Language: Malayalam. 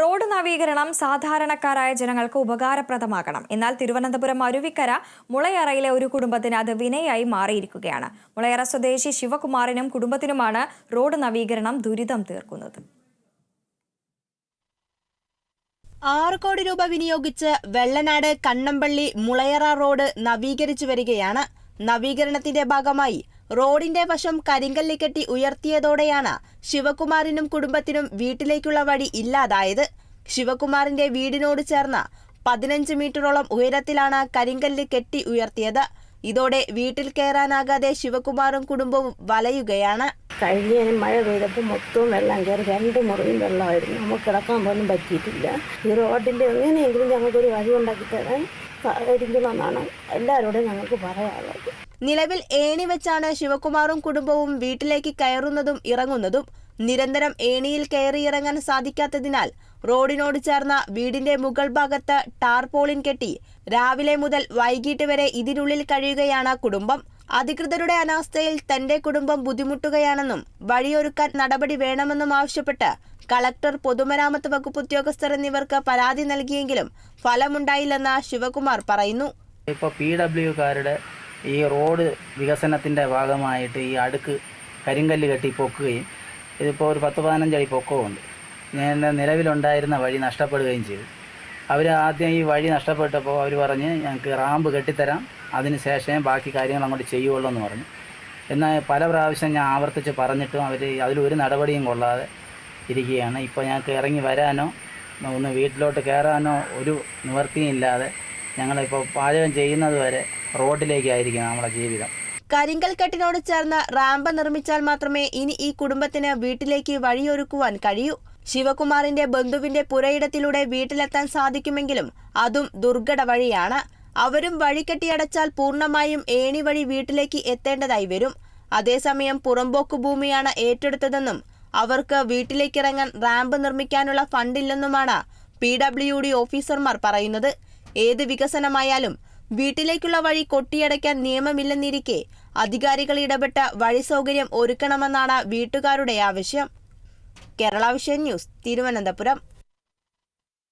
റോഡ് നവീകരണം സാധാരണക്കാരായ ജനങ്ങൾക്ക് ഉപകാരപ്രദമാകണം. എന്നാൽ തിരുവനന്തപുരം അരുവിക്കര മുളയറയിലെ ഒരു കുടുംബത്തിന് അത് വിനയായി മാറിയിരിക്കുകയാണ്. മുളയറ സ്വദേശി ശിവകുമാറിനും കുടുംബത്തിനുമാണ് റോഡ് നവീകരണം ദുരിതം തീർക്കുന്നത്. ആറ് കോടി രൂപ വിനിയോഗിച്ച് വെള്ളനാട് കണ്ണമ്പള്ളി മുളയറ റോഡ് നവീകരിച്ചു വരികയാണ്. നവീകരണത്തിന്റെ ഭാഗമായി റോഡിന്റെ വശം കരിങ്കല്ല് കെട്ടി ഉയർത്തിയതോടെയാണ് ശിവകുമാറിനും കുടുംബത്തിനും വീട്ടിലേക്കുള്ള വഴി ഇല്ലാതായത്. ശിവകുമാറിന്റെ വീടിനോട് ചേർന്ന് പതിനഞ്ച് മീറ്ററോളം ഉയരത്തിലാണ് കരിങ്കല്ല് കെട്ടി ഉയർത്തിയത്. ഇതോടെ വീട്ടിൽ കയറാനാകാതെ ശിവകുമാറും കുടുംബവും വലയുകയാണ്. കഴിഞ്ഞ മഴ പെയ്തപ്പോൾ മൊത്തവും വെള്ളം കയറി രണ്ട് മുറിയും വെള്ളമായിരുന്നു. നമുക്ക് കിടക്കാൻ പോലും പറ്റിയിട്ടില്ല. ഈ റോഡിന്റെ എങ്ങനെയെങ്കിലും ഞങ്ങൾക്കൊരു വഴി ഉണ്ടാക്കി തരാൻ സഹകരിക്കണമെന്നാണ് എല്ലാവരോടും ഞങ്ങൾക്ക് പറയാനുള്ളത്. നിലവിൽ ഏണി വെച്ചാണ് ശിവകുമാറും കുടുംബവും വീട്ടിലേക്ക് കയറുന്നതും ഇറങ്ങുന്നതും. നിരന്തരം ഏണിയിൽ കയറിയിറങ്ങാൻ സാധിക്കാത്തതിനാൽ റോഡിനോട് ചേർന്ന വീടിന്റെ മുകൾ ഭാഗത്ത് ടാർപോളിൻ കെട്ടി രാവിലെ മുതൽ വൈകിട്ട് വരെ ഇതിനുള്ളിൽ കഴിയുകയാണ് കുടുംബം. അധികൃതരുടെ അനാസ്ഥയിൽ തന്റെ കുടുംബം ബുദ്ധിമുട്ടുകയാണെന്നും വഴിയൊരുക്കാൻ നടപടി വേണമെന്നും ആവശ്യപ്പെട്ട് കളക്ടർ പൊതുമരാമത്ത് വകുപ്പ് ഉദ്യോഗസ്ഥർ എന്നിവർക്ക് പരാതി നൽകിയെങ്കിലും ഫലമുണ്ടായില്ലെന്ന് ശിവകുമാർ പറയുന്നു. ഇപ്പോൾ പി ഡബ്ല്യുക്കാരുടെ ഈ റോഡ് വികസനത്തിന്റെ ഭാഗമായിട്ട് ഈ അടുക്ക് കരിങ്കല്ല് കെട്ടി പൊക്കുകയും ഇതിപ്പോൾ ഒരു പത്ത് പതിനഞ്ചടി പൊക്കവുമുണ്ട്. ഞാൻ നിലവിലുണ്ടായിരുന്ന വഴി നഷ്ടപ്പെടുകയും ചെയ്തു. അവർ ആദ്യം ഈ വഴി നഷ്ടപ്പെട്ടപ്പോൾ അവർ പറഞ്ഞ് ഞങ്ങൾക്ക് റാമ്പ് കെട്ടിത്തരാം അതിന് ശേഷമേ ബാക്കി കാര്യങ്ങൾ അങ്ങോട്ട് ചെയ്യുള്ളൂ എന്ന് പറഞ്ഞു. എന്നാൽ പല പ്രാവശ്യം ഞാൻ ആവർത്തിച്ച് പറഞ്ഞിട്ടും അവർ അതിലൊരു നടപടിയും കൊള്ളാതെ ഇരിക്കുകയാണ്. ഇപ്പോൾ ഞങ്ങൾക്ക് ഇറങ്ങി വരാനോ ഒന്ന് വീട്ടിലോട്ട് കയറാനോ ഒരു നിവർത്തിയും ഇല്ലാതെ ഞങ്ങളിപ്പോൾ പാചകം ചെയ്യുന്നത് വരെ റോഡിലേക്കായിരിക്കും നമ്മുടെ ജീവിതം. കരിങ്കൽക്കെട്ടിനോട് ചേർന്ന റാമ്പ് നിർമ്മിച്ചാൽ മാത്രമേ ഇനി ഈ കുടുംബത്തിന് വീട്ടിലേക്ക് വഴിയൊരുക്കുവാൻ കഴിയൂ. ശിവകുമാറിന്റെ ബന്ധുവിന്റെ പുരയിടത്തിലൂടെ വീട്ടിലെത്താൻ സാധിക്കുമെങ്കിലും അതും ദുർഘട വഴിയാണ്. അവരും വഴി കെട്ടിയടച്ചാൽ പൂർണമായും ഏണി വഴി വീട്ടിലേക്ക് എത്തേണ്ടതായി വരും. അതേസമയം പുറമ്പോക്ക് ഭൂമിയാണ് ഏറ്റെടുത്തതെന്നും അവർക്ക് വീട്ടിലേക്കിറങ്ങാൻ റാമ്പ് നിർമ്മിക്കാനുള്ള ഫണ്ടില്ലെന്നുമാണ് പി ഡബ്ല്യു ഡി ഓഫീസർമാർ പറയുന്നത്. ഏത് വികസനമായാലും വീട്ടിലേക്കുള്ള വഴി കൊട്ടിയടയ്ക്കാൻ നിയമമില്ലെന്നിരിക്കെ അധികാരികൾ ഇടപെട്ട് വഴി സൗകര്യം ഒരുക്കണമെന്നാണ് വീട്ടുകാരുടെ ആവശ്യം. Kerala vision news Thiruvananthapuram.